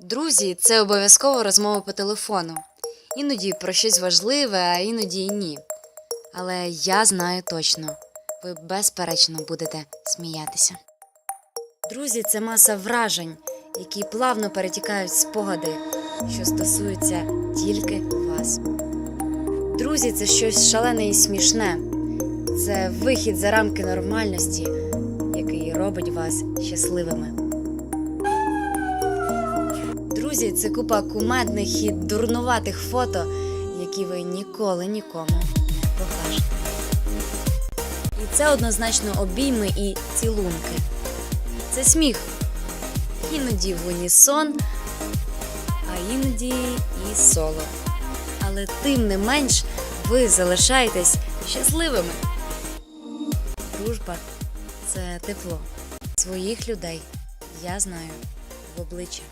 Друзі, це обов'язково розмова по телефону. Іноді про щось важливе, а іноді і ні. Але я знаю точно, ви безперечно будете сміятися. Друзі, це маса вражень, які плавно перетікають спогади, що стосуються тільки вас. Друзі, це щось шалене і смішне. Це вихід за рамки нормальності, який робить вас щасливими. Друзі, це купа кумедних і дурнуватих фото, які ви ніколи нікому не покажете. І це однозначно обійми і цілунки. Це сміх. Іноді в унісон, а іноді і соло. Але тим не менш ви залишаєтесь щасливими. Дружба це тепло. Своїх людей я знаю в обличчя.